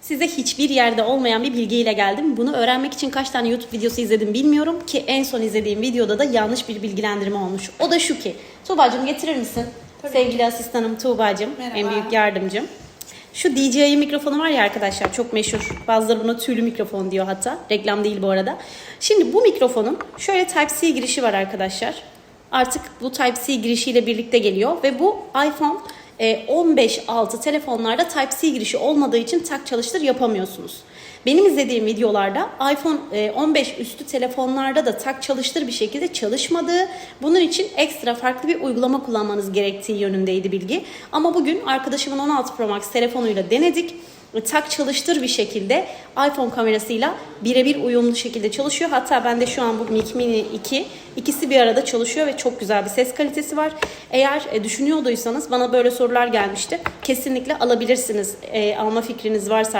Size hiçbir yerde olmayan bir bilgiyle geldim. Bunu öğrenmek için kaç tane YouTube videosu izledim bilmiyorum ki en son izlediğim videoda da yanlış bir bilgilendirme olmuş. O da şu ki. Tuğba'cığım getirir misin? Sevgili asistanım Tuğba'cığım, Merhaba. en büyük yardımcım. Şu DJI mikrofonu var ya arkadaşlar çok meşhur. Bazıları buna tüylü mikrofon diyor hatta. Reklam değil bu arada. Şimdi bu mikrofonun şöyle Type-C girişi var arkadaşlar. Artık bu Type-C girişiyle birlikte geliyor ve bu iPhone e, 15 altı telefonlarda Type-C girişi olmadığı için tak çalıştır yapamıyorsunuz. Benim izlediğim videolarda iPhone e, 15 üstü telefonlarda da tak çalıştır bir şekilde çalışmadığı, bunun için ekstra farklı bir uygulama kullanmanız gerektiği yönündeydi bilgi. Ama bugün arkadaşımın 16 Pro Max telefonuyla denedik. Tak çalıştır bir şekilde iPhone kamerasıyla birebir uyumlu şekilde çalışıyor. Hatta bende şu an bu Mic Mini 2 ikisi bir arada çalışıyor ve çok güzel bir ses kalitesi var. Eğer e, düşünüyorduysanız bana böyle sorular gelmişti. Kesinlikle alabilirsiniz. E, alma fikriniz varsa